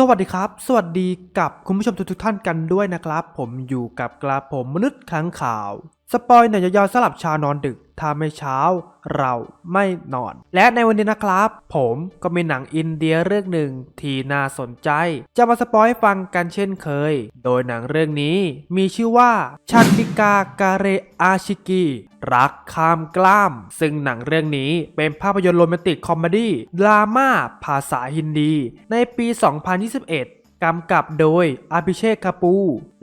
สวัสดีครับ สวัสดีกับคุณผู้ชมทุกๆท่านกันด้วยนะครับ ผมอยู่กับกระผมมนุษย์ค้างข่าว สปอยหน่อยยาวๆสลับชานอนดึก ถ้าไม่เช้า เราไม่นอน และในวันนี้นะครับ ผมก็มีหนังอินเดียเรื่องหนึ่งที่น่าสนใจ จะมาสปอยให้ฟังกันเช่นเคย โดยหนังเรื่องนี้มีชื่อว่าชันติกาการเรอาชิกิรักข้ามกล้าม ซึ่งหนังเรื่องนี้เป็นภาพยนตร์โรแมนติกคอมเมดี้ดราม่าภาษาฮินดี ในปี 2021กำกับโดยอาภิเชษคาปู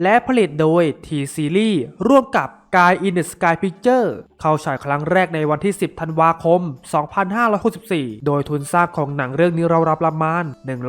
และผลิตโดยทีซีรีส์ร่วมกับกายอินเด s สกายพิกเจอร์เข้าฉายครั้งแรกในวันที่ 10 ธันวาคม 2564 โดยทุนสร้างของหนังเรื่องนี้เรารับประมาณ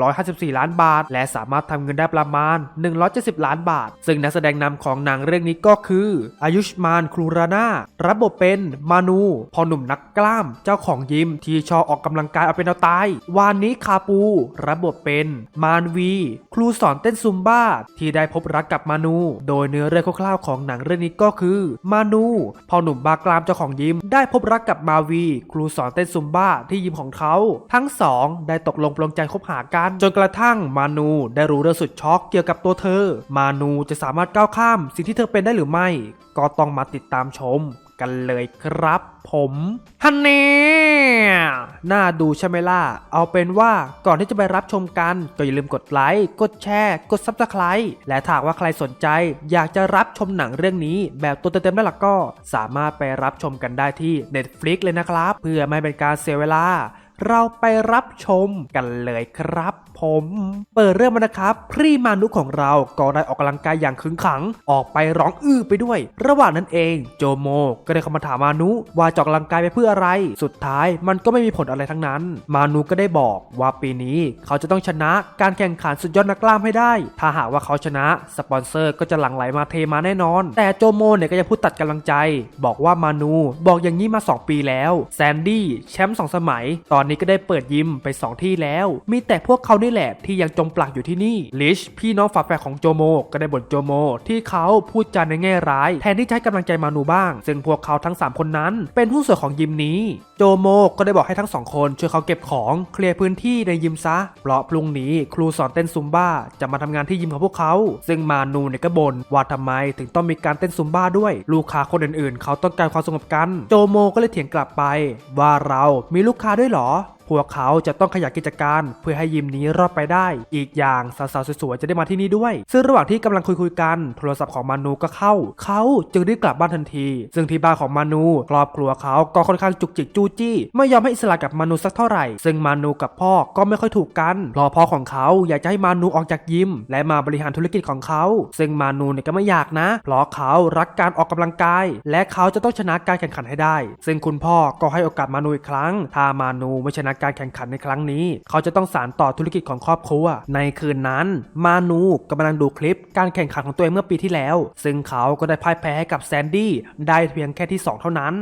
154 ล้านบาท และสามารถทำเงินได้ประมาณ 170 ล้านบาท ซึ่งนักแสดงนำของหนังเรื่องนี้ก็คืออายุชมานครูรานารับบทเป็นมานูพอหนุ่มนักกล้ามเจ้าของยิมที่ชอบออกกำลังกายเอาเป็นเอาตายวานนี้คาปู รับบทเป็นมานวี ครูสอนเต้นซุมบ้าที่ได้พบรักกับมานู โดยเนื้อเรื่องคร่าวๆของหนังเรื่องนี้ก็คือมานูพอหนุ่มบากรามเจ้าของยิมได้พบรักกับมาวี ครูสอนเต้นซุมบ้าที่ยิมของเขา ทั้งสองได้ตกลงปลงใจคบหากัน จนกระทั่งมานูได้รู้เรื่องสุดช็อกเกี่ยวกับตัวเธอ มานูจะสามารถก้าวข้ามสิ่งที่เธอเป็นได้หรือไม่ ก็ต้องมาติดตามชม กันเลยครับผมฮันเน่น่าดูใช่ไหมล่ะ เอาเป็นว่าก่อนที่จะไปรับชมกัน ก็อย่าลืมกดไลค์ กดแชร์ กดซับสไคร b ์และถ้าว่าใครสนใจ อยากจะรับชมหนังเรื่องนี้แบบตัวเต็มๆได้ละก็ สามารถไปรับชมกันได้ที่ Netflix เลยนะครับ เพื่อไม่เป็นการเสียเวลา เราไปรับชมกันเลยครับผม เปิดเรื่องมานะครับพรีมานุของเราก็ได้ออกกำลังกายอย่างขึงขัง ออกไปร้องอื้อไปด้วย ระหว่างนั้นเองโจโมก็ได้เข้ามาถามมานุว่าจอกกำลังกายไปเพื่ออะไร สุดท้ายมันก็ไม่มีผลอะไรทั้งนั้น มานุก็ได้บอกว่าปีนี้เขาจะต้องชนะการแข่งขันสุดยอดนักกล้ามให้ได้ ถ้าหากว่าเขาชนะ สปอนเซอร์ก็จะหลั่งไหลมาเทมาแน่นอน แต่โจโมเนี่ยก็ยังพูดตัดกำลังใจ บอกว่ามานูบอกอย่างนี้มา 2 ปีแล้วแซนดี้แชมป์สองสมัย ตอนนี้ก็ได้เปิดยิมไป 2 ที่แล้ว มีแต่พวกเขานี่แหละที่ยังจมปลักอยู่ที่นี่ลิชพี่น้องฝาแฝดของโจโม ก็ได้บ่นโจโม ที่เขาพูดจาในแง่ร้าย แทนที่จะให้กำลังใจมานูบ้าง ซึ่งพวกเขาทั้ง 3 คนนั้น เป็นผู้นส่วนของยิมนี้ โจโมก็ได้บอกให้ทั้งสองคนช่วยเขาเก็บของเคลียร์พื้นที่ในยิมซะ เพราะพรุ่งนี้ครูสอนเต้นซุมบ้าจะมาทำงานที่ยิมของพวกเขา ซึ่งมานูเนี่ยก็บ่นว่าทำไมถึงต้องมีการเต้นซุมบ้าด้วย ลูกค้าคนอื่นๆ เขาต้องการความสงบกัน โจโมก็เลยเถียงกลับไป ว่าเรามีลูกค้าด้วยหรอ พวกเขาจะต้องขยายกิจการเพื่อให้ยิมนี้รอดไปได้ อีกอย่างสาวๆสวยๆจะได้มาที่นี่ด้วย ซึ่งระหว่างที่กำลังคุยๆกันโทรศัพท์ของมานูก็เข้า เขาจึงรีบกลับบ้านทันที ซึ่งที่บ้านของมานูครอบครัวเขาก็ค่อนข้างจุกจิกจู้จี้ ไม่ยอมให้อิสระกับมานูสักเท่าไหร่ ซึ่งมานูกับพ่อก็ไม่ค่อยถูกกันเพราะพ่อของเขาอยากจะให้มานูออกจากยิม และมาบริหารธุรกิจของเขา ซึ่งมานูเนี่ยก็ไม่อยากนะ เพราะเขารักการออกกำลังกาย และเขาจะต้องชนะการแข่งขันให้ได้ ซึ่งคุณพ่อก็ให้โอกาสมานูอีกครั้ง ถ้ามานูไม่ชนะการแข่งขันในครั้งนี้ เขาจะต้องสานต่อธุรกิจของครอบครัว ในคืนนั้น มานูกำลังดูคลิปการแข่งขันของตัวเองเมื่อปีที่แล้ว ซึ่งเขาก็ได้พ่ายแพ้ให้กับแซนดี้ได้เพียงแค่ที่ 2 เท่านั้น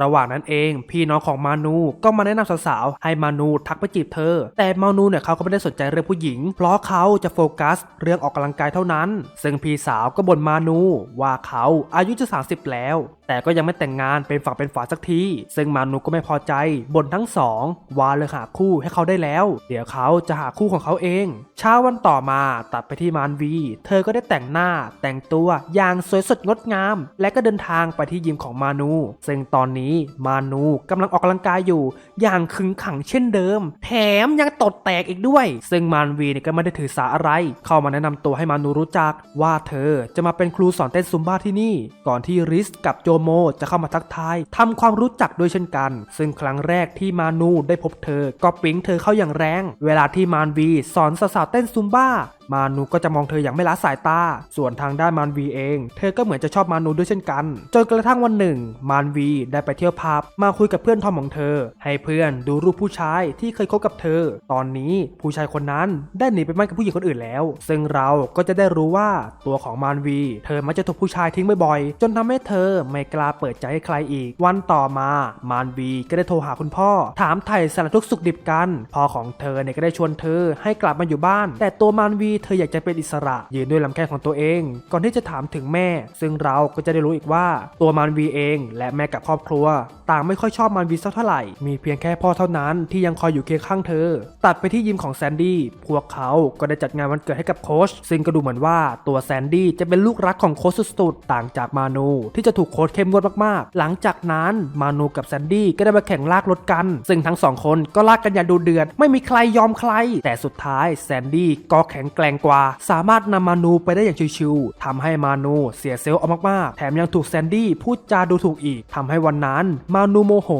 ระหว่างนั้นเอง พี่น้องของมานูก็มาแนะนำสาวๆให้มานูทักไปจีบเธอ แต่มานูเนี่ยเขาก็ไม่ได้สนใจเรื่องผู้หญิง เพราะเขาจะโฟกัส เรื่องออกกำลังกายเท่านั้น ซึ่งพี่สาวก็บ่นมานูว่าเขาอายุจะ 30 แล้วแต่ก็ยังไม่แต่งงานเป็นฝั่งเป็นฝาสักที ซึ่งมานูก็ไม่พอใจบ่นทั้งสองว่าเลยหาคู่ให้เขาได้แล้ว เดี๋ยวเขาจะหาคู่ของเขาเอง เช้าวันต่อมาตัดไปที่มานวี เธอก็ได้แต่งหน้าแต่งตัวอย่างสวยสดงดงาม และก็เดินทางไปที่ยิมของมานู ซึ่งตอนนี้มานูกำลังออกกำลังกายอยู่ อย่างขึงขังเช่นเดิม แถมยังตดแตกอีกด้วย ซึ่งมานวีเนี่ยก็ไม่ได้ถือสาอะไร เข้ามาแนะนำตัวให้มานูรู้จักว่าเธอจะมาเป็นครูสอนเต้นซุมบ้าที่นี่ ก่อนที่ริสกับโจโมจะเข้ามาทักทายทำความรู้จักด้วยเช่นกัน ซึ่งครั้งแรกที่มานูได้พบเธอ ก็ปิ๊งเธอเข้าอย่างแรง เวลาที่มานวีสอนสาวๆเต้นซุมบ้ามานูก็จะมองเธออย่างไม่ละสายตา ส่วนทางด้านมานวีเอง เธอก็เหมือนจะชอบมานูด้วยเช่นกัน จนกระทั่งวันหนึ่ง มานวีได้ไปไปเที่ยวผับมาคุยกับเพื่อนทอมของเธอ ให้เพื่อนดูรูปผู้ชายที่เคยคบกับเธอ ตอนนี้ผู้ชายคนนั้นได้หนีไปมั่นกับผู้หญิงคนอื่นแล้ว ซึ่งเราก็จะได้รู้ว่าตัวของมานวี เธอมักจะถูกผู้ชายทิ้งบ่อยๆจนทำให้เธอไม่กล้าเปิดใจให้ใครอีก วันต่อมามานวีก็ได้โทรหาคุณพ่อ ถามไถ่สารทุกข์สุขดิบกันพ่อของเธอเนี่ยก็ได้ชวนเธอให้กลับมาอยู่บ้าน แต่ตัวมานวีเธออยากจะเป็นอิสระ ยืนด้วยลำแข้งของตัวเอง ก่อนที่จะถามถึงแม่ ซึ่งเราก็จะได้รู้อีกว่า ตัวมานวีเอง และแม่กับครอบครัวว ต่างไม่ค่อยชอบมันวีสักเท่าไหร่ มีเพียงแค่พ่อเท่านั้นที่ยังคอยอยู่เคียงข้างเธอ ตัดไปที่ยิมของแซนดี้ พวกเขาก็ได้จัดงานวันเกิดให้กับโค้ช ซึ่งก็ดูเหมือนว่าตัวแซนดี้จะเป็นลูกรักของโค้ชสุดๆ ต่างจากมานูที่จะถูกโค้ชเข้มงวดมากๆ หลังจากนั้นมานูกับแซนดี้ก็ได้มาแข่งลากรถกัน ซึ่งทั้งสองคนก็ลากกันอย่างดูเดือด ไม่มีใครยอมใคร แต่สุดท้ายแซนดี้ก็แข็งแกร่งกว่า สามารถนำมานูไปได้อย่างชิวๆทำให้มานูเสียเซลล์เอามากๆ แถมยังถูกแซนดี้พูดจาดูถูกอีกทำให้วันนั้น มานูโมโห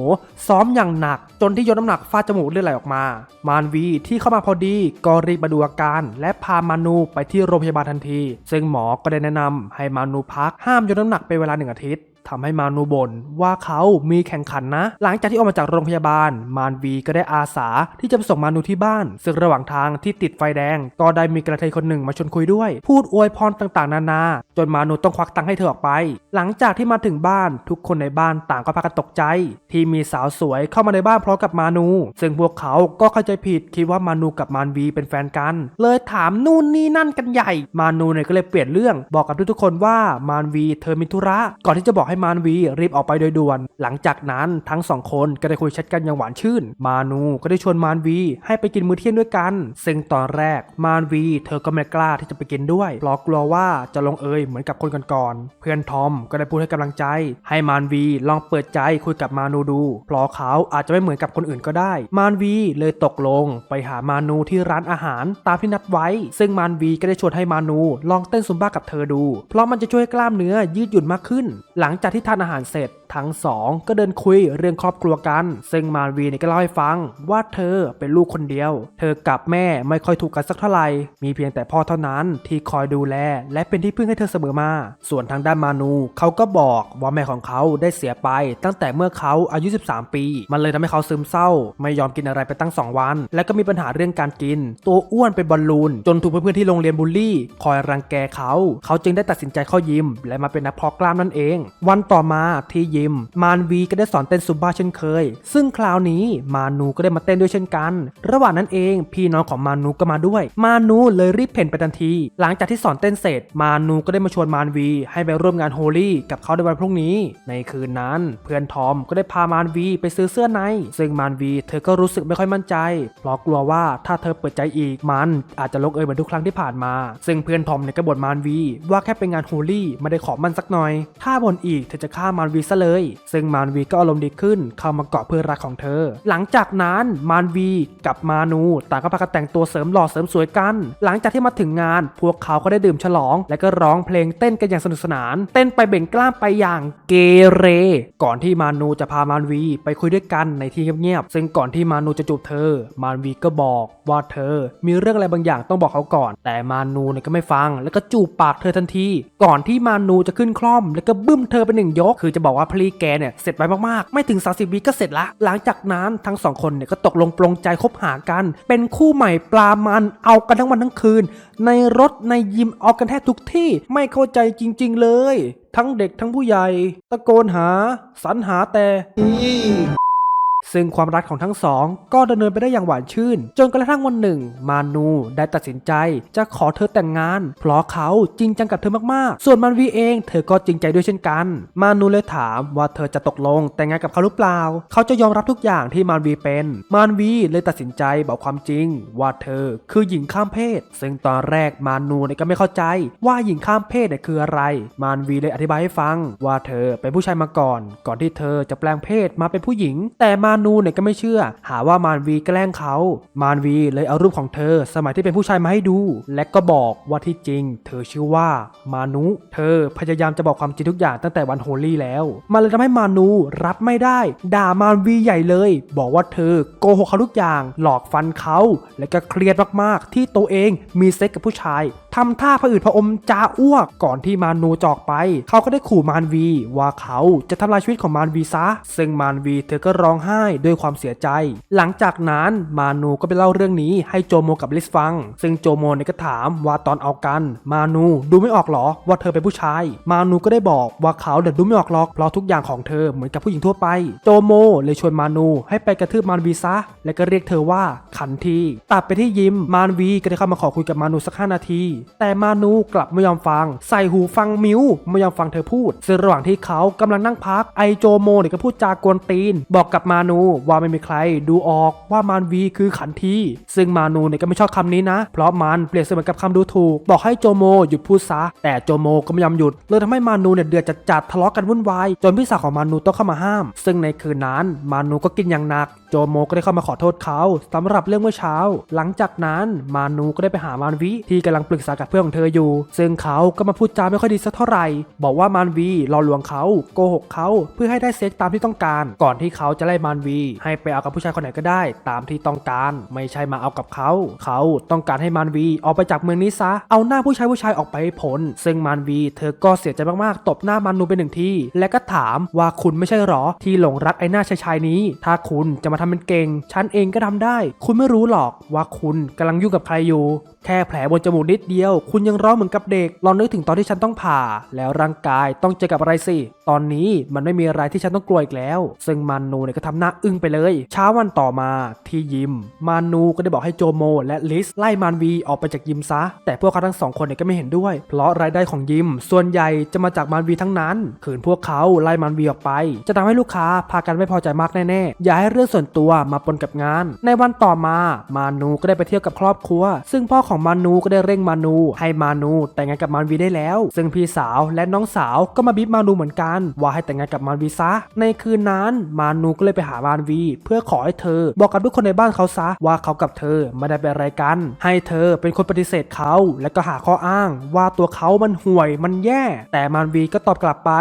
ซ้อมอย่างหนัก จนที่ยกน้ำหนักฟาดจมูกเลือดไหลออกมา มานวีที่เข้ามาพอดีก็รีบมาดูอาการ และพามานูไปที่โรงพยาบาลทันที ซึ่งหมอก็ได้แนะนำให้มานูพักห้ามยกน้ำหนักเป็นเวลาหนึ่งอาทิตย์ ทำให้มานูบนว่าเขามีแข่งขันนะ หลังจากที่ออกมาจากโรงพยาบาล มานวีก็ได้อาสาที่จะไปส่งมานูที่บ้าน ซึ่งระหว่างทางที่ติดไฟแดง ก็ได้มีกระเทยคนหนึ่งมาชวนคุยด้วย พูดอวยพรต่างๆ นานา จนมานูต้องควักตังค์ให้เธอออกไป หลังจากที่มาถึงบ้านทุกคนในบ้านต่างก็พากันตกใจ ที่มีสาวสวยเข้ามาในบ้านพร้อมกับมานู ซึ่งพวกเขาก็เข้าใจผิดคิดว่ามานูกับมานวีเป็นแฟนกัน เลยถามนู่นนี่นั่นกันใหญ่ มานูเนี่ยก็เลยเปลี่ยนเรื่อง บอกกับทุกๆคนว่ามานวีเธอมีธุระก่อนที่จะบอกให้มานวีรีบออกไปโดยด่วน หลังจากนั้นทั้งสองคนก็ได้คุยแชทกันอย่างหวานชื่น มานูก็ได้ชวนมานวีให้ไปกินมื้อเที่ยงด้วยกัน ซึ่งตอนแรกมานวีเธอก็ไม่กล้าที่จะไปกินด้วยเพราะกลัวว่าจะลงเอยเหมือนกับคนก่อนๆเพื่อนทอมก็ได้พูดให้กำลังใจ ให้มานวีลองเปิดใจคุยกับมานูดูเพราะเขาอาจจะไม่เหมือนกับคนอื่นก็ได้ มานวีเลยตกลงไปหามานูที่ร้านอาหารตามที่นัดไว้ ซึ่งมานวีก็ได้ชวนให้มานูลองเต้นซุมบ้ากับเธอดู เพราะมันจะช่วยให้กล้ามเนื้อยืดหยุ่นมากขึ้น หลังจากที่ทานอาหารเสร็จ ทั้งสองก็เดินคุยเรื่องครอบครัวกัน ซึ่งมานวีเนี่ยก็เล่าให้ฟังว่าเธอเป็นลูกคนเดียว เธอกับแม่ไม่ค่อยถูกกันสักเท่าไหร่ มีเพียงแต่พ่อเท่านั้นที่คอยดูแล และเป็นที่พึ่งให้เธอเสมอมา ส่วนทางด้านมานูเขาก็บอกว่าแม่ของเขาได้เสียไป ตั้งแต่เมื่อเขาอายุ 13 ปี มันเลยทำให้เขาซึมเศร้า ไม่ยอมกินอะไรไปตั้ง 2 วัน และก็มีปัญหาเรื่องการกิน ตัวอ้วนเป็นบอลลูน จนถูกเพื่อนๆที่โรงเรียนบูลลี่ คอยรังแกเขา เขาจึงได้ตัดสินใจเข้ายิม และมาเป็นนักพาะกล้ามนั่นเอง วันต่อมาที่ยิม มานวีก็ได้สอนเต้นซุมบ้าเช่นเคย ซึ่งคราวนี้มานูก็ได้มาเต้นด้วยเช่นกัน ระหว่างนั้นเอง พี่น้องของมานูก็มาด้วย มานูเลยรีบเพ่นไปทันที หลังจากที่สอนเต้นเสร็จ มานูก็ได้มาชวนมานวีให้ไปร่วมงานโฮลี่กับเขาในวันพรุ่งนี้ ในคืนนั้น เพื่อนทอมก็ได้พามานวีไปซื้อเสื้อใน ซึ่งมานวีเธอก็รู้สึกไม่ค่อยมั่นใจ เพราะกลัวว่าถ้าเธอเปิดใจอีกมันอาจจะลงเอยเหมือนทุกครั้งที่ผ่านมา ซึ่งเพื่อนทอมเนี่ยก็บ่นมานวีว่าแค่เป็นงานโฮลี่ไม่ได้ขอมันสักหน่อย ถ้าบ่นอีกเธอจะฆ่ามานวีซะเลยซึ่งมานวีก็อารมณ์ดีขึ้นเข้ามาเกาะเพื่อรักของเธอ หลังจากนั้นมานวีกับมานูต่างก็พากันแต่งตัวเสริมหล่อเสริมสวยกัน หลังจากที่มาถึงงาน พวกเขาก็ได้ดื่มฉลอง และก็ร้องเพลงเต้นกันอย่างสนุกสนาน เต้นไปเบ่งกล้ามไปอย่างเกเร ก่อนที่มานูจะพามานวีไปคุยด้วยกันในที่เงียบๆซึ่งก่อนที่มานูจะจูบเธอ มานวีก็บอกว่าเธอ มีเรื่องอะไรบางอย่างต้องบอกเขาก่อน แต่มานูเนี่ยก็ไม่ฟัง แล้วก็จูบปากเธอทันที ก่อนที่มานูจะขึ้นคล่อม แล้วก็บึ้มเธอเป็นหนึ่งยก คือจะบอกว่าพลแกเนี่ยเสร็จไวมากๆ ไม่ถึง 30วิก็เสร็จละ หลังจากนั้นทั้งสองคนเนี่ยก็ตกลงปลงใจคบหากัน เป็นคู่ใหม่ปลามันเอากันทั้งวันทั้งคืน ในรถในยิมเอากันแทบทุกที่ไม่เข้าใจจริง ๆ เลย ทั้งเด็กทั้งผู้ใหญ่ ตะโกนหาสรรหาแต่ ซึ่งความรักของทั้งสอง ก็ดำเนินไปได้อย่างหวานชื่น จนกระทั่งวันหนึ่ง มานูได้ตัดสินใจ จะขอเธอแต่งงาน เพราะเขาจริงจังกับเธอมากๆ ส่วนมันวีเอง เธอก็จริงใจด้วยเช่นกัน มานูเลยถามว่าเธอจะตกลงแต่งงานกับเขาหรือเปล่า เขาจะยอมรับทุกอย่างที่มานวีเป็น มานวีเลยตัดสินใจบอกความจริง ว่าเธอคือหญิงข้ามเพศ ซึ่งตอนแรกมานูเนี่ยก็ไม่เข้าใจ ว่าหญิงข้ามเพศเนี่ยคืออะไร มานวีเลยอธิบายให้ฟัง ว่าเธอเป็นผู้ชายมาก่อน ก่อนที่เธอจะแปลงเพศมาเป็นผู้หญิง แต่มานูเนี่ยก็ไม่เชื่อ หาว่ามานวีแกล้งเขา มานวีเลยเอารูปของเธอ สมัยที่เป็นผู้ชายมาให้ดู และก็บอกว่าที่จริง เธอชื่อว่า มานุ เธอพยายามจะบอกความจริงทุกอย่างตั้งแต่วันโฮลี่แล้วมันเลยทำให้มานูรับไม่ได้ ด่ามานวีใหญ่เลย บอกว่าเธอโกหกเขาทุกอย่าง หลอกฟันเขา และก็เครียดมากๆ ที่ตัวเองมีเซ็กกับผู้ชายทำท่าผอืดผะอมจาอ้วกก่อนที่มานูจอกไป เขาก็ได้ขู่มานวี ว่าเขาจะทำลายชีวิตของมานวีซะ ซึ่งมานวีเธอก็ร้องไห้ด้วยความเสียใจ หลังจากนั้นมานูก็ไปเล่าเรื่องนี้ให้โจโมกับลิสฟัง ซึ่งโจโมเนี่ยก็ถามว่าตอนเอากัน มานูดูไม่ออกหรอว่าเธอเป็นผู้ชาย มานูก็ได้บอกว่าเขาเด็ดดูไม่ออกหรอกเพราะทุกอย่างของเธอเหมือนกับผู้หญิงทั่วไป โจโมเลยชวนมานูให้ไปกระทืบมานวีซะ และก็เรียกเธอว่าขันทีตัดไปที่ยิมมานวีก็ได้เข้ามาขอคุยกับมานูสักห้านาทีแต่มานูกลับไม่ยอมฟัง ใส่หูฟังมิวไม่ยอมฟังเธอพูดซึ่งระหว่างที่เขากำลังนั่งพักไอโจโมเนี่ยก็พูดจากวนตีน บอกกับมานูว่าไม่มีใครดูออกว่ามานวีคือขันทีซึ่งมานูเนี่ยก็ไม่ชอบคำนี้นะ เพราะมันเปรียบเสมือนกับคำดูถูก บอกให้โจโมหยุดพูดซะ แต่โจโมก็ไม่ยอมหยุดเลยทำให้มานูเนี่ยเดือดจัดๆทะเลาะกันวุ่นวายจนพี่สาวของมานูต้องเข้ามาห้าม ซึ่งในคืนนั้นมานูก็กินอย่างหนัก โจโมก็ได้เข้ามาขอโทษเขาสำหรับเรื่องเมื่อเช้า หลังจากนั้นมานูก็ได้ไปหามานวีที่กำลังปรึกษากับเพื่อนของเธออยู่ ซึ่งเขาก็มาพูดจาไม่ค่อยดีสักเท่าไหร่ บอกว่ามานวีหลอกลวงเขาโกหกเขาเพื่อให้ได้เซ็กตามที่ต้องการ ก่อนที่เขาจะไล่มานวี ให้ไปเอากับผู้ชายคนไหนก็ได้ ตามที่ต้องการ ไม่ใช่มาเอากับเขา เขาต้องการให้มานวีออกไปจากเมืองนี้ซะ เอาหน้าผู้ชายผู้ชายออกไปให้พ้นซึ่งมานวี เธอก็เสียใจมากๆ ตบหน้ามานูไปหนึ่งที และก็ถามว่าคุณไม่ใช่หรอที่หลงรักไอ้หน้าชายชายนี้ ถ้าคุณจะมาทำเป็นเก่ง ฉันเองก็ทำได้ คุณไม่รู้หรอกว่าคุณกำลังยุ่งกับใครอยู่แค่แผลบนจมูกนิดเดียว คุณยังร้องเหมือนกับเด็ก ลองนึกถึงตอนที่ฉันต้องผ่า แล้วร่างกายต้องเจอกับอะไรสิ ตอนนี้มันไม่มีอะไรที่ฉันต้องกลัวอีกแล้ว ซึ่งมานูเนี่ยก็ทำหน้าอึ้งไปเลย เช้าวันต่อมาที่ยิม มานูก็ได้บอกให้โจโม และลิสไล่มานวีออกไปจากยิมซะ แต่พวกเขาทั้งสองคนเนี่ยก็ไม่เห็นด้วย เพราะรายได้ของยิม ส่วนใหญ่จะมาจากมานวีทั้งนั้น ขืนพวกเขาไล่มานวีออกไป จะทำให้ลูกค้าพากันไม่พอใจมากแน่ๆ อย่าให้เรื่องส่วนตัวมาปนกับงาน ในวันต่อมา มานูก็ได้ไปเที่ยวกับครอบครัว ซึ่งพ่อของมานูก็ได้เร่งมานูให้มานูแต่งงานกับมานวีได้แล้ว ซึ่งพี่สาวและน้องสาวก็มาบีบมานูเหมือนกัน ว่าให้แต่งงานกับมานวีซะ ในคืนนั้นมานูก็เลยไปหามานวี เพื่อขอให้เธอ บอกกับทุกคนในบ้านเขาซะว่าเขากับเธอไม่ได้เป็นอะไรกัน ให้เธอเป็นคนปฏิเสธเขา และก็หาข้ออ้าง ว่าตัวเขามันห่วยมันแย่ แต่มานวีก็ตอบกลับไป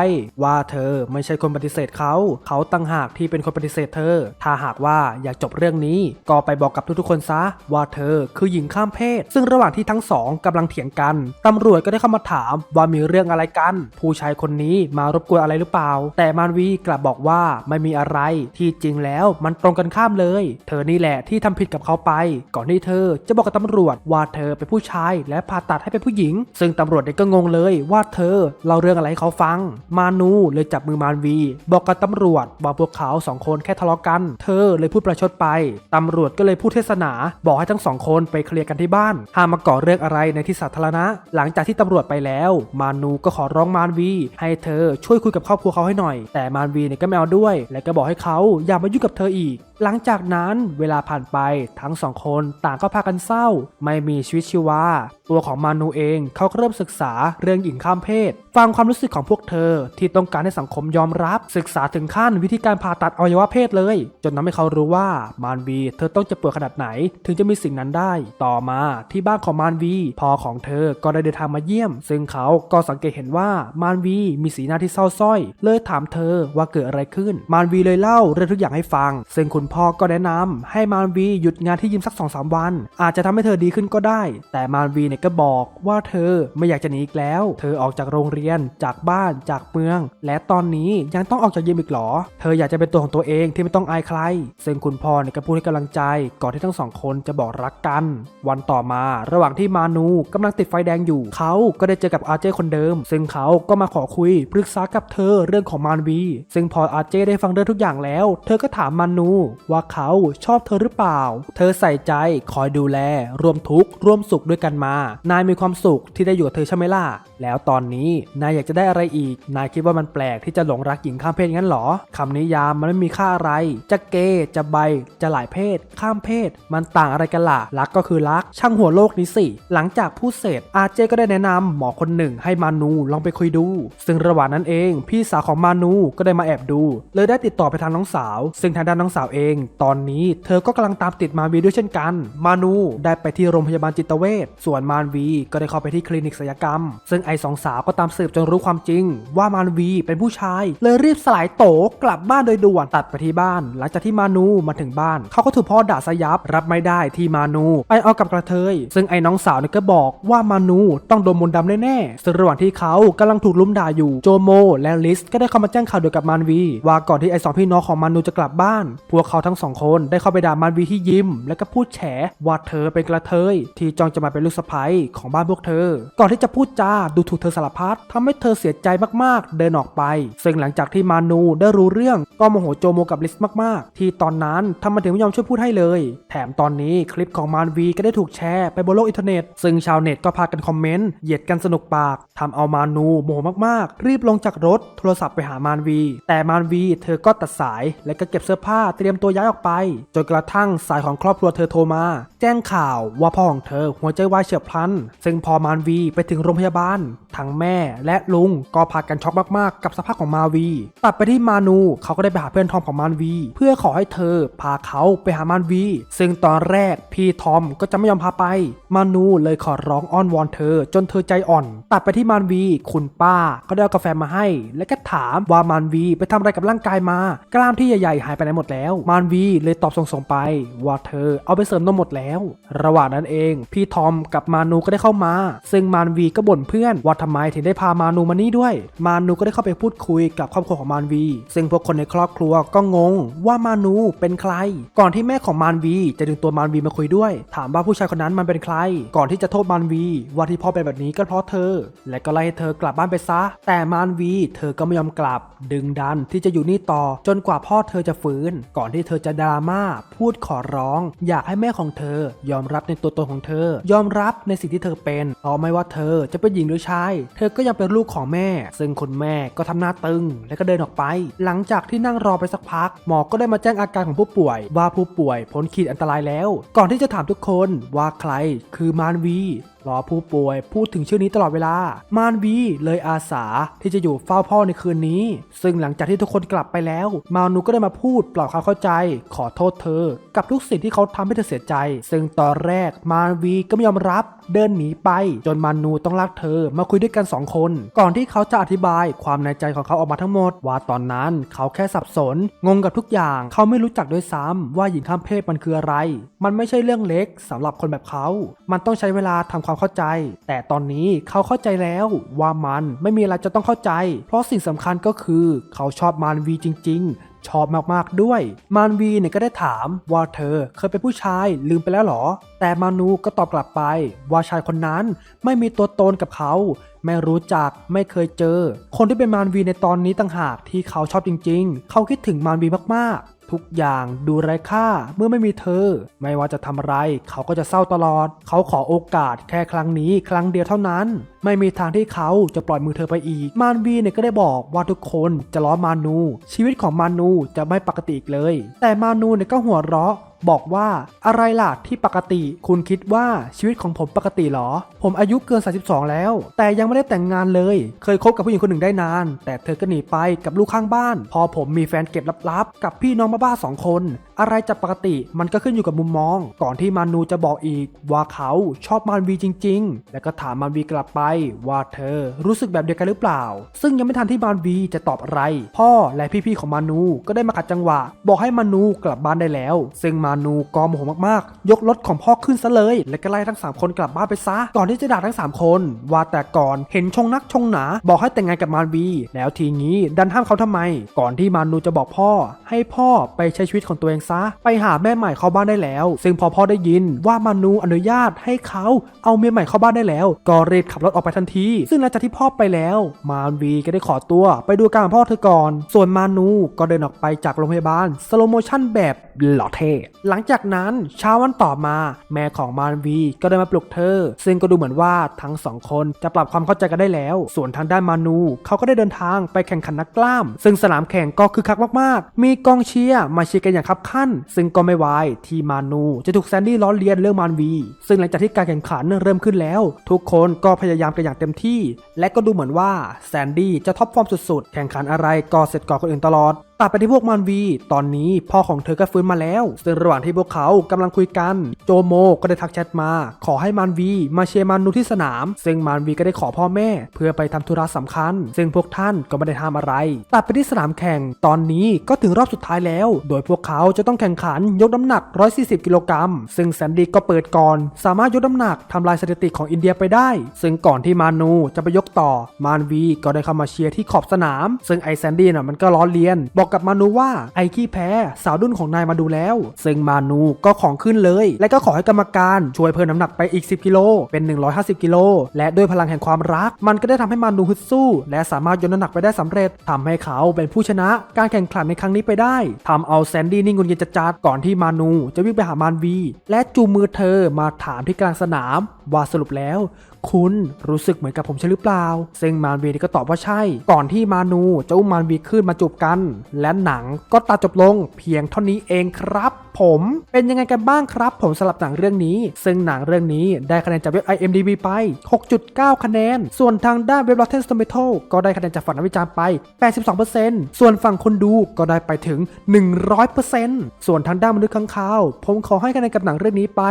ว่าเธอไม่ใช่คนปฏิเสธเขา เขาตั้งหากที่เป็นคนปฏิเสธเธอ ถ้าหากว่าอยากจบเรื่องนี้ ก็ไปบอกกับทุกๆคนซะ ว่าเธอคือหญิงข้ามเพศซึ่งึ่งระหว่างที่ทั้งสองกำลังเถียงกันตำรวจก็ได้เข้ามาถามว่ามีเรื่องอะไรกัน ผู้ชายคนนี้มารบกวนอะไรหรือเปล่า แต่มานวีกลับบอกว่าไม่มีอะไรที่จริงแล้วมันตรงกันข้ามเลย เธอนี่แหละที่ทำผิดกับเขาไป ก่อนที่เธอจะบอกกับตำรวจว่าเธอเป็นผู้ชายและผ่าตัดให้เป็นผู้หญิง ซึ่งตำรวจเนี่ยก็งงเลยว่าเธอเล่าเรื่องอะไรให้เขาฟัง มานูเลยจับมือมานวี บอกกับตำรวจว่าพวกเขาสองคนแค่ทะเลาะกัน เธอเลยพูดประชดไปตำรวจก็เลยพูดเทศนา บอกให้ทั้งสองคนไปเคลียร์กันที่บ้านห้ามมาก่อเรื่องอะไรในที่สาธารณะ หลังจากที่ตำรวจไปแล้ว มานูก็ขอร้องมานวี ให้เธอช่วยคุยกับครอบครัวเขาให้หน่อย แต่มานวีเนี่ยก็ไม่เอาด้วย และก็บอกให้เขาอย่ามายุ่งกับเธออีก หลังจากนั้นเวลาผ่านไปทั้งสองคนต่างก็พากันเศร้า ไม่มีชีวิตชีวาตัวของมานูเองเขาก็เริ่มศึกษาเรื่องหญิงข้ามเพศ ฟังความรู้สึกของพวกเธอ ที่ต้องการให้สังคมยอมรับ ศึกษาถึงขั้นวิธีการผ่าตัดอวัยวะเพศเลย จนทำให้เขารู้ว่ามานวีเธอต้องจะเปวดขนาดไหน ถึงจะมีสิ่งนั้นได้ ต่อมาที่ที่บ้านของมานวีพ่อของเธอก็ได้เดินทางมาเยี่ยม ซึ่งเขาก็สังเกตเห็นว่ามานวีมีสีหน้าที่เศร้าส้อย เลยถามเธอว่าเกิดอะไรขึ้น มานวีเลยเล่าเรื่องทุกอย่างให้ฟัง ซึ่งคุณพ่อก็แนะนำให้มานวีหยุดงานที่ยิมสัก2องสาวัน อาจจะทำให้เธอดีขึ้นก็ได้ แต่มานวีเนี่ยก็บอกว่าเธอไม่อยากจะหนีอีกแล้ว เธอออกจากโรงเรียนจากบ้านจากเมือง และตอนนี้ยังต้องออกจากยิมอีกหรอ เธออยากจะเป็นตัวของตัวเองที่ไม่ต้องอายใคร ซึ่งคุณพ่อเนี่ยก็พูดให้กำลังใจ ก่อนที่ทั้งสองคนจะบอกรักกัน วันต่อมาระหว่างที่มานูกำลังติดไฟแดงอยู่ เขาก็ได้เจอกับอาเจคนเดิม ซึ่งเขาก็มาขอคุยปรึกษากับเธอเรื่องของมานวี ซึ่งพออาเจได้ฟังเรื่องทุกอย่างแล้ว เธอก็ถามมานูว่าเขาชอบเธอหรือเปล่า เธอใส่ใจคอยดูแล รวมทุกข์ร่วมสุขด้วยกันมา นายมีความสุขที่ได้อยู่กับเธอใช่ไหมล่ะ แล้วตอนนี้นายอยากจะได้อะไรอีก นายคิดว่ามันแปลกที่จะหลงรักหญิงข้ามเพศงั้นหรอคำนิยามมันไม่มีค่าอะไร จะเกย์จะใบ จะหลายเพศ ข้ามเพศ มันต่างอะไรกันล่ะ รักก็คือรัก ช่างหัวโลกนี้สิ หลังจากพูดเสร็จอาเจก็ได้แนะนำหมอคนหนึ่งให้มานูลองไปคุยดู ซึ่งระหว่างนั้นเอง พี่สาวของมานูก็ได้มาแอบดู เลยได้ติดต่อไปทางน้องสาว ซึ่งทางด้านน้องสาวเอง ตอนนี้เธอก็กำลังตามติดมาวีด้วยเช่นกัน มานูได้ไปที่โรงพยาบาลจิตเวชส่วนมานวีก็ได้เข้าไปที่คลินิกศัลยกรรม ซึ่งไอสองสาวก็ตามสืบจนรู้ความจริง ว่ามานวีเป็นผู้ชาย เลยรีบสลายโตกลับบ้านโดยด่วนตัดไปที่บ้าน หลังจากที่มานูมาถึงบ้าน เขาก็ถูกพ่อด่าสยับรับไม่ได้ที่มานูไปเอากับกระเทยซึ่งไอ้น้องสาวเนี่ยก็บอกว่ามานูต้องโดนมนต์ดำแน่ๆซึ่งระหว่างที่เขากำลังถูกลุมด่าอยู่โจโม และลิสก็ได้เข้ามาแจ้งข่าวเดียวกับมานวี ว่าก่อนที่ไอ้สองพี่น้องของมานูจะกลับบ้าน พวกเขาทั้งสองคนได้เข้าไปด่ามานวีที่ยิม แล้วก็พูดแฉว่าเธอเป็นกระเทย ที่จองจะมาเป็นลูกสะใภ้ของบ้านพวกเธอ ก่อนที่จะพูดจาดูถูกเธอสารพัดทำให้เธอเสียใจมากๆ เดินออกไป ซึ่งหลังจากที่มานูได้รู้เรื่องก็โมโหโจโมกับลิสมากๆ ที่ตอนนั้นทำไมถึงไม่ยอมช่วยพูดให้เลย แถมตอนนี้คลิปของมานวีก็ได้ถูกแชร์ไปบนโลกอินเทอร์เน็ต ซึ่งชาวเน็ตก็พากันคอมเมนต์ เหยียดกันสนุกปากทำเอามานูโมโหมากๆ รีบลงจากรถโทรศัพท์ไปหามานวี แต่มานวีเธอก็ตัดสาย และก็เก็บเสื้อผ้าเตรียมตัวย้ายออกไป จนกระทั่งสายของครอบครัวเธอโทรมา แจ้งข่าวว่าพ่อของเธอหัวใจวายเฉียบพลัน ซึ่งพอมานวีไปถึงโรงพยาบาลทั้งแม่และลุงก็พากันช็อกมากๆ กับสภาพของมาวี ตัดไปที่มานูเขาก็ได้ไปหาเพื่อนทอมของมานวี เพื่อขอให้เธอพาเขาไปหามานวี ซึ่งตอนแรกพี่ทอมก็จะไม่ยอมพาไปมานูเลยขอร้องอ้อนวอนเธอ จนเธอใจอ่อน ตัดไปที่มานวี คุณป้าก็ได้เอากาแฟมาให้ และก็ถามว่ามานวีไปทำอะไรกับร่างกายมา กล้ามที่ใหญ่ๆหายไปไหนหมดแล้ว มานวีเลยตอบส่งๆไป ว่าเธอเอาไปเสริมนมหมดแล้ว ระหว่างนั้นเอง พี่ทอมกับมานูก็ได้เข้ามา ซึ่งมานวีก็บ่นเพื่อนว่าทำไมถึงได้พามานูมานี่ด้วย มานูก็ได้เข้าไปพูดคุยกับครอบครัวของมานวี ซึ่งพวกคนในครอบครัวก็งงว่ามานูเป็นใคร ก่อนที่แม่ของมานวีจะดึงตัวมานวีมาคุยด้วย ถามว่าผู้ชายคนนั้นมันเป็นใคร ก่อนที่จะโทษมานวี ว่าที่พ่อเป็นแบบนี้ก็เพราะเธอ และก็ไล่ให้เธอกลับบ้านไปซะ แต่มานวี เธอก็ไม่ยอมกลับ ดึงดันที่จะอยู่นี่ต่อ จนกว่าพ่อเธอจะฟื้น ก่อนที่เธอจะดราม่าพูดขอร้อง อยากให้แม่ของเธอ ยอมรับในตัวตนของเธอ ยอมรับในสิ่งที่เธอเป็นเพราะไม่ว่าเธอจะเป็นหญิงหรือชายเธอก็ยังเป็นลูกของแม่ ซึ่งคุณแม่ก็ทำหน้าตึง และก็เดินออกไป หลังจากที่นั่งรอไปสักพัก หมอก็ได้มาแจ้งอาการของผู้ป่วย ว่าผู้ป่วยพ้นขีดอันตรายแล้ว ก่อนที่จะถามทุกคนว่าใครคือมารวีรอผู้ป่วยพูดถึงชื่อนี้ตลอดเวลา มานวีเลยอาสาที่จะอยู่เฝ้าพ่อในคืนนี้ ซึ่งหลังจากที่ทุกคนกลับไปแล้ว มานูก็ได้มาพูดปลอบความเข้าใจ ขอโทษเธอ กับทุกสิ่งที่เขาทำให้เธอเสียใจ ซึ่งตอนแรกมานวีก็ไม่ยอมรับ เดินหนีไป จนมานูต้องลากเธอ มาคุยด้วยกันสองคน ก่อนที่เขาจะอธิบายความในใจของเขาออกมาทั้งหมด ว่าตอนนั้นเขาแค่สับสน งงกับทุกอย่าง เขาไม่รู้จักด้วยซ้ำว่าหญิงข้ามเพศมันคืออะไร มันไม่ใช่เรื่องเล็กสำหรับคนแบบเขา มันต้องใช้เวลาทำความเข้าใจ แต่ตอนนี้เขาเข้าใจแล้วว่ามันไม่มีอะไรจะต้องเข้าใจ เพราะสิ่งสำคัญก็คือ เขาชอบมานวีจริง ๆชอบมากๆด้วย มานวีเนี่ยก็ได้ถามว่าเธอเคยเป็นผู้ชายลืมไปแล้วเหรอ แต่มานูก็ตอบกลับไป ว่าชายคนนั้นไม่มีตัวตนกับเขา ไม่รู้จักไม่เคยเจอ คนที่เป็นมานวีในตอนนี้ต่างหากที่เขาชอบจริง ๆ เขาคิดถึงมานวีมากๆ ทุกอย่างดูไร้ค่าเมื่อไม่มีเธอ ไม่ว่าจะทำอะไร เขาก็จะเศร้าตลอด เขาขอโอกาสแค่ครั้งนี้ครั้งเดียวเท่านั้น ไม่มีทางที่เขาจะปล่อยมือเธอไปอีก มานวีเนี่ยก็ได้บอกว่าทุกคนจะล้อมานู ชีวิตของมานูจะไม่ปกติอีกเลย แต่มานูเนี่ยก็หัวเราะ บอกว่าอะไรล่ะที่ปกติคุณคิดว่าชีวิตของผมปกติเหรอ ผมอายุเกิน 32 แล้ว แต่ยังไม่ได้แต่งงานเลย เคยคบกับผู้หญิงคนหนึ่งได้นาน แต่เธอก็หนีไปกับลูกข้างบ้าน พอผมมีแฟนเก็บลับๆ กับพี่น้องบ้าๆสองคน อะไรจะปกติมันก็ขึ้นอยู่กับมุมมอง ก่อนที่มานูจะบอกอีก ว่าเขาชอบมานวีจริง ๆ แล้วก็ถามมานวีกลับไปว่าเธอรู้สึกแบบเดียวกันหรือเปล่า ซึ่งยังไม่ทันที่มานวีจะตอบอะไร พ่อและพี่ๆของมานูก็ได้มาขัดจังหวะ บอกให้มานูกลับบ้านได้แล้ว ซึ่งมาานูก็โมโหมากๆ ยกรถของพ่อขึ้นซะเลย และก็ไล่ทั้ง 3 คนกลับบ้านไปซะ ก่อนที่จะด่าทั้ง 3 คน ว่าแต่ก่อนเห็นชงนักชงหนา บอกให้แต่งงานกับมานวี แล้วทีนี้ดันห้ามเขาทำไม ก่อนที่มานูจะบอกพ่อ ให้พ่อไปใช้ชีวิตของตัวเองซะ ไปหาแม่ใหม่เข้าบ้านได้แล้ว ซึ่งพอพ่อได้ยินว่ามานูอนุญาตให้เขาเอาเมียใหม่เข้าบ้านได้แล้ว ก็รีบขับรถออกไปทันที ซึ่งหลังจากที่พ่อไปแล้ว มานวีก็ได้ขอตัว ไปดูการของพ่อเธอก่อน ส่วนมานูก็เดินออกไปจากโรงพยาบาลสโลโมชั่นแบบหล่อเท่หลังจากนั้นเช้าวันต่อมาแม่ของมานวีก็ได้มาปลุกเธอ ซึ่งก็ดูเหมือนว่าทั้งสองคนจะปรับความเข้าใจกันได้แล้ว ส่วนทางด้านมานูเขาก็ได้เดินทางไปแข่งขันนักกล้าม ซึ่งสนามแข่งก็คึกคักมากๆ มีกองเชียร์มาเชียร์กันอย่างคับคั่น ซึ่งก็ไม่วายที่มานูจะถูกแซนดี้ล้อเลียนเรื่องมานวี ซึ่งหลังจากที่การแข่งขันเริ่มขึ้นแล้ว ทุกคนก็พยายามกันอย่างเต็มที่ และก็ดูเหมือนว่าแซนดี้จะท็อปฟอร์มสุดๆ แข่งขันอะไรก็เสร็จก่อนคนอื่นตลอด ตัดไปที่พวกมานวี ตอนนี้พ่อของเธอก็ฟื้นมาแล้ว ซึ่งระหว่างที่พวกเขากำลังคุยกัน โจโมก็ได้ทักแชทมา ขอให้มานวีมาเชียร์มานูที่สนาม ซึ่งมานวีก็ได้ขอพ่อแม่ เพื่อไปทำธุระสำคัญ ซึ่งพวกท่านก็ไม่ได้ห้ามอะไร ตัดไปที่สนามแข่ง ตอนนี้ก็ถึงรอบสุดท้ายแล้ว โดยพวกเขาจะต้องแข่งขันยกน้ำหนัก 140 กิโลกรัม ซึ่งแซนดี้ก็เปิดก่อน สามารถยกน้ำหนักทำลายสถิติของอินเดียไปได้ ซึ่งก่อนที่มานูจะไปยกต่อมานวีก็ได้เข้ามาเชียร์ที่ขอบสนาม ซึ่งไอแซนดี้น่ะมันก็ล้อเลียนบอกกับมานูว่าไอ้ขี้แพ้สาวดุ้นของนายมาดูแล้ว ซึ่งมานูก็ของขึ้นเลย และก็ขอให้กรรมการช่วยเพิ่มน้ำหนักไปอีก 10 กิโล เป็น 150 กิโล และด้วยพลังแห่งความรัก มันก็ได้ทำให้มานูฮึดสู้ และสามารถยกน้ำหนักไปได้สำเร็จทำให้เขาเป็นผู้ชนะการแข่งขันในครั้งนี้ไปได้ทำเอาแซนดี้นิ่งงุนเงียนจัดก่อนที่มานูจะวิ่งไปหามานวี และจูมือเธอมาถามที่กลางสนามว่าสรุปแล้ว คุณรู้สึกเหมือนกับผมใช่หรือเปล่า ซึ่งมานวีก็ตอบว่าใช่ ก่อนที่มานูจะอุ้มมานวีขึ้นมาจูบกันและหนังก็ตัดจบลงเพียงเท่านี้เองครับ ผมเป็นยังไงกันบ้างครับ ผมสำหรับหนังเรื่องนี้ ซึ่งหนังเรื่องนี้ได้คะแนนจากเว็บ IMDb ไป 6.9 คะแนน ส่วนทางด้านเว็บ Rotten Tomatoes ก็ได้คะแนนจากฝั่งนักวิจารณ์ไป 82%ส่วนฝั่งคนดูก็ได้ไปถึง 100%ส่วนทางด้านมนุษย์ข้างคาว ผมขอให้คะแนนกับหนังเรื่องนี้ไป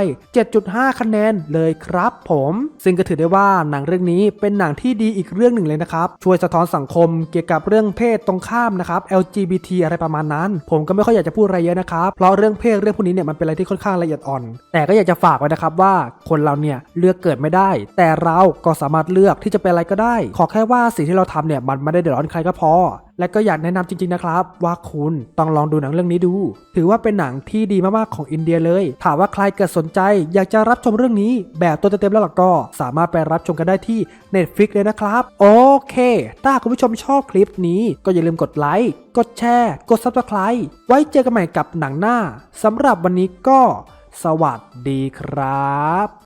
7.5 คะแนนเลยครับผม ซึ่งก็ถือได้ว่าหนังเรื่องนี้เป็นหนังที่ดีอีกเรื่องหนึ่งเลยนะครับช่วยสะท้อนสังคมเกี่ยวกับเรื่องเพศตรงข้ามนะครับ LGBT อะไรประมาณนั้น ผมก็ไม่ค่อยอยากจะพูดอะไรเยอะนะครับเพราะเรื่องเพศเรื่องพวกนี้เนี่ยมันเป็นอะไรที่ค่อนข้างละเอียดอ่อน แต่ก็อยากจะฝากไว้นะครับว่าคนเราเนี่ยเลือกเกิดไม่ได้ แต่เราก็สามารถเลือกที่จะเป็นอะไรก็ได้ ขอแค่ว่าสิ่งที่เราทำเนี่ยมันไม่ได้เดือดร้อนใครก็พอ และก็อยากแนะนำจริงๆนะครับ ว่าคุณต้องลองดูหนังเรื่องนี้ดู ถือว่าเป็นหนังที่ดีมากๆของอินเดียเลย ถามว่าใครเกิดสนใจ อยากจะรับชมเรื่องนี้ แบบตัวเต็มๆแล้วล่ะก็ สามารถไปรับชมกันได้ที่ Netflix เลยนะครับ โอเค ถ้าคุณผู้ชมชอบคลิปนี้ก็อย่าลืมกดไลค์ กดแชร์ กด Subscribe ไว้เจอกันใหม่กับหนังหน้าสำหรับวันนี้ก็ สวัสดีครับ